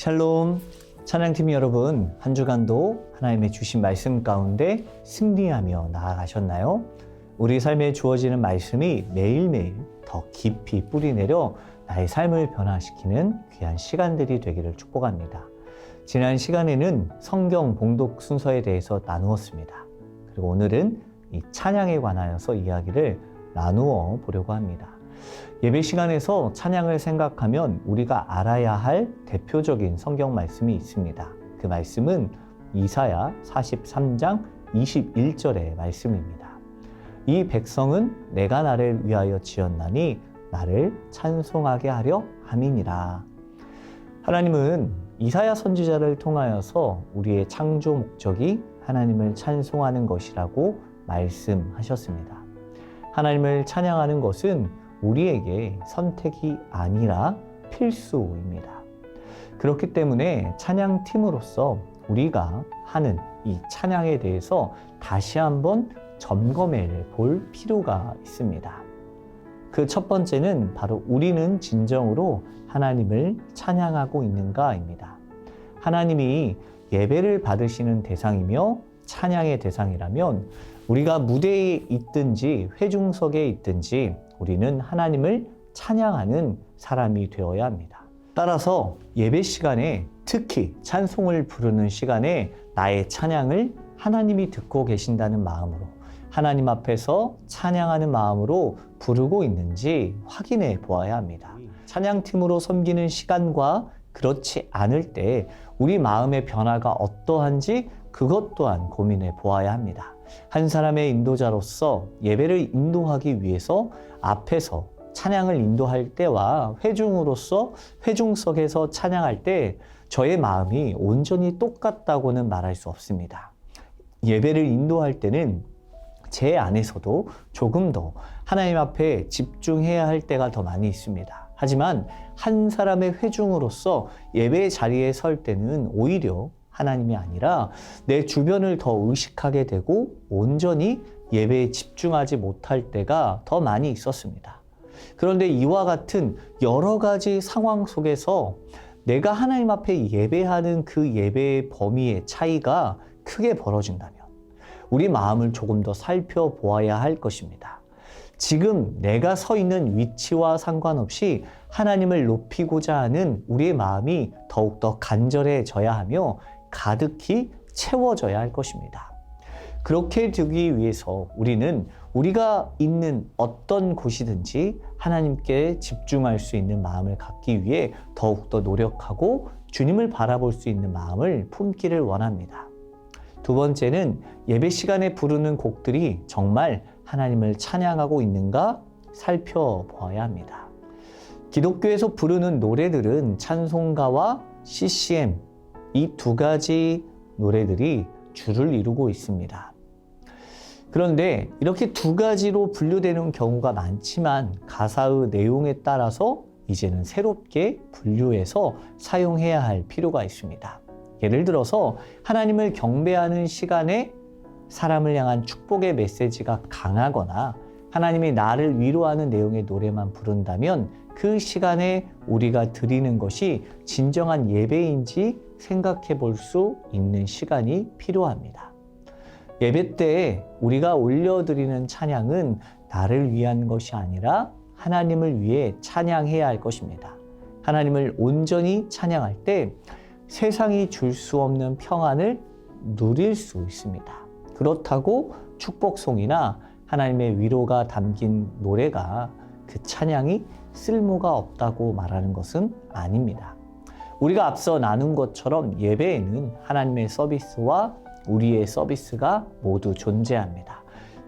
샬롬 찬양팀 여러분 한 주간도 하나님의 주신 말씀 가운데 승리하며 나아가셨나요? 우리 삶에 주어지는 말씀이 매일매일 더 깊이 뿌리내려 나의 삶을 변화시키는 귀한 시간들이 되기를 축복합니다. 지난 시간에는 성경 봉독 순서에 대해서 나누었습니다. 그리고 오늘은 이 찬양에 관하여서 이야기를 나누어 보려고 합니다. 예배 시간에서 찬양을 생각하면 우리가 알아야 할 대표적인 성경 말씀이 있습니다. 그 말씀은 이사야 43장 21절의 말씀입니다. 이 백성은 내가 나를 위하여 지었나니 나를 찬송하게 하려 함이니라. 하나님은 이사야 선지자를 통하여서 우리의 창조 목적이 하나님을 찬송하는 것이라고 말씀하셨습니다. 하나님을 찬양하는 것은 우리에게 선택이 아니라 필수입니다. 그렇기 때문에 찬양팀으로서 우리가 하는 이 찬양에 대해서 다시 한번 점검해 볼 필요가 있습니다. 그 첫 번째는 바로 우리는 진정으로 하나님을 찬양하고 있는가입니다. 하나님이 예배를 받으시는 대상이며 찬양의 대상이라면 우리가 무대에 있든지 회중석에 있든지 우리는 하나님을 찬양하는 사람이 되어야 합니다. 따라서 예배 시간에 특히 찬송을 부르는 시간에 나의 찬양을 하나님이 듣고 계신다는 마음으로 하나님 앞에서 찬양하는 마음으로 부르고 있는지 확인해 보아야 합니다. 찬양팀으로 섬기는 시간과 그렇지 않을 때 우리 마음의 변화가 어떠한지 그것 또한 고민해 보아야 합니다. 한 사람의 인도자로서 예배를 인도하기 위해서 앞에서 찬양을 인도할 때와 회중으로서 회중석에서 찬양할 때 저의 마음이 온전히 똑같다고는 말할 수 없습니다. 예배를 인도할 때는 제 안에서도 조금 더 하나님 앞에 집중해야 할 때가 더 많이 있습니다. 하지만 한 사람의 회중으로서 예배 자리에 설 때는 오히려 하나님이 아니라 내 주변을 더 의식하게 되고 온전히 예배에 집중하지 못할 때가 더 많이 있었습니다. 그런데 이와 같은 여러 가지 상황 속에서 내가 하나님 앞에 예배하는 그 예배의 범위의 차이가 크게 벌어진다면 우리 마음을 조금 더 살펴보아야 할 것입니다. 지금 내가 서 있는 위치와 상관없이 하나님을 높이고자 하는 우리의 마음이 더욱더 간절해져야 하며 가득히 채워져야 할 것입니다. 그렇게 되기 위해서 우리는 우리가 있는 어떤 곳이든지 하나님께 집중할 수 있는 마음을 갖기 위해 더욱더 노력하고 주님을 바라볼 수 있는 마음을 품기를 원합니다. 두 번째는 예배 시간에 부르는 곡들이 정말 하나님을 찬양하고 있는가 살펴보아야 합니다. 기독교에서 부르는 노래들은 찬송가와 CCM 이 두 가지 노래들이 주를 이루고 있습니다. 그런데 이렇게 두 가지로 분류되는 경우가 많지만 가사의 내용에 따라서 이제는 새롭게 분류해서 사용해야 할 필요가 있습니다. 예를 들어서 하나님을 경배하는 시간에 사람을 향한 축복의 메시지가 강하거나 하나님이 나를 위로하는 내용의 노래만 부른다면 그 시간에 우리가 드리는 것이 진정한 예배인지 생각해 볼 수 있는 시간이 필요합니다. 예배 때 우리가 올려드리는 찬양은 나를 위한 것이 아니라 하나님을 위해 찬양해야 할 것입니다. 하나님을 온전히 찬양할 때 세상이 줄 수 없는 평안을 누릴 수 있습니다. 그렇다고 축복송이나 하나님의 위로가 담긴 노래가 그 찬양이 쓸모가 없다고 말하는 것은 아닙니다. 우리가 앞서 나눈 것처럼 예배에는 하나님의 서비스와 우리의 서비스가 모두 존재합니다.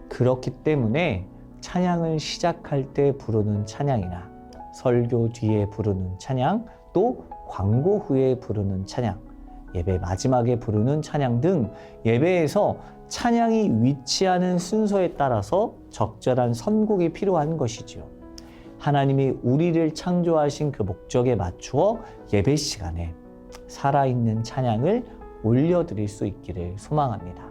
그렇기 때문에 찬양을 시작할 때 부르는 찬양이나 설교 뒤에 부르는 찬양, 또 광고 후에 부르는 찬양, 예배 마지막에 부르는 찬양 등 예배에서 찬양이 위치하는 순서에 따라서 적절한 선곡이 필요한 것이지요. 하나님이 우리를 창조하신 그 목적에 맞추어 예배 시간에 살아있는 찬양을 올려드릴 수 있기를 소망합니다.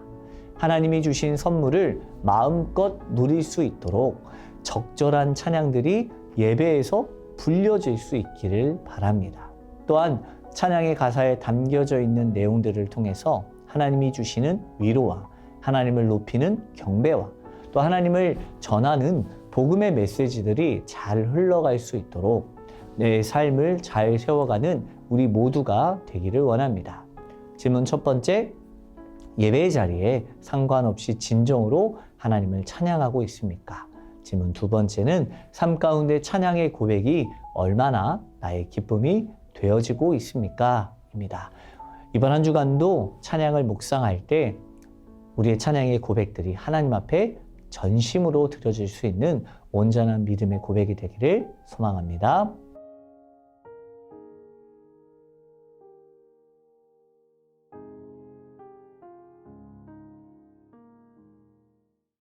하나님이 주신 선물을 마음껏 누릴 수 있도록 적절한 찬양들이 예배에서 불려질 수 있기를 바랍니다. 또한 찬양의 가사에 담겨져 있는 내용들을 통해서 하나님이 주시는 위로와 하나님을 높이는 경배와 또 하나님을 전하는 복음의 메시지들이 잘 흘러갈 수 있도록 내 삶을 잘 세워가는 우리 모두가 되기를 원합니다. 질문 첫 번째, 예배의 자리에 상관없이 진정으로 하나님을 찬양하고 있습니까? 질문 두 번째는 삶 가운데 찬양의 고백이 얼마나 나의 기쁨이 되어지고 있습니까? 입니다. 이번 한 주간도 찬양을 묵상할 때 우리의 찬양의 고백들이 하나님 앞에 전심으로 드려질 수 있는 온전한 믿음의 고백이 되기를 소망합니다.